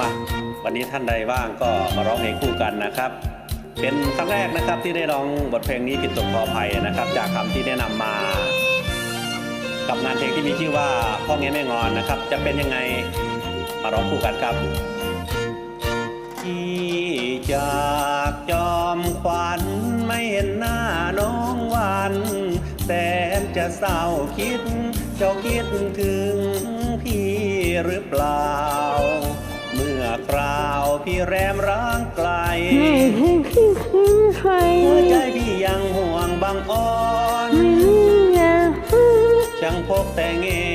มาวันนี้ท่านใดว่างก็มาร้องเพลงคู่กันนะครับ เป็นครั้งแรกนะครับที่ได้ร้องบทเพลงนี้ผิดตกขอภัยนะครับ จากคำที่แนะนำมา กับงานเพลงที่มีชื่อว่าพ่อเงี้ยแม่งอนนะครับ จะเป็นยังไงมาร้องคู่กันครับที่จากจอมขวัญไม่เห็นหน้าน้องวันแสนจะเศร้าคิดเจ้าคิดถึงพี่หรือเปล่า คราวพี่แรมร้างไกลไม่ให้พี่ทิ้งใครหัวใจไม่พี่ยังห่วงบางอ่อนมีอย่าพูดช่างพบแต่แง่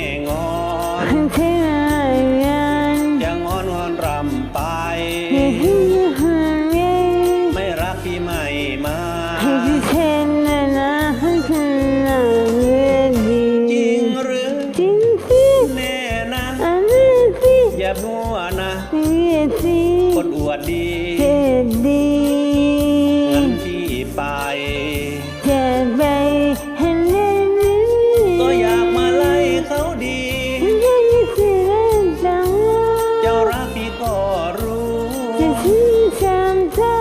สิอย่ามัวนะเรียสิคนอวดดีเจ็ดดีงั้นพี่ไปเจ็ดไปให้เล่นนี้ก็อยากมาไล่เขาดีไม่ได้สิเล่นจังเจ้ารักพี่ก็รู้จะทิ้งฉันเธอ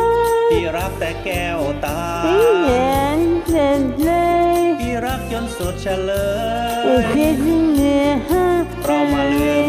พี่รักแต่แก้วตาไม่เห็นเจ็ดเลยพี่รักจนสุดเฉลจะยคิดเหนื่อยหาเรามาลืม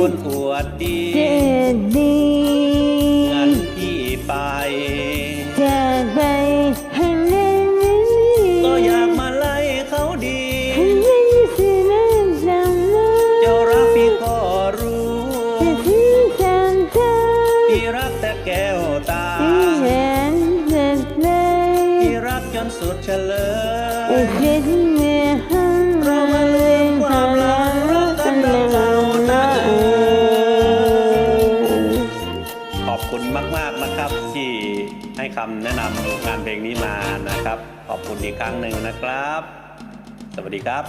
คนอวดดีเจ็ดดีงั้นพี่ไปจะไปให้เล่นนี้ก็อยากมาไล่เขาดีให้ได้สิเล่นจังเลยเจ้ารักพี่ก็รู้จะทิ้งฉันเธอพี่รักแต่แก้วตาไม่เห็นเจ็ดเลยพี่รักจนสุดเฉลจะย ให้คำแนะนำงานเพลงนี้มานะครับ ขอบคุณอีกครั้งหนึ่งนะครับ สวัสดีครับ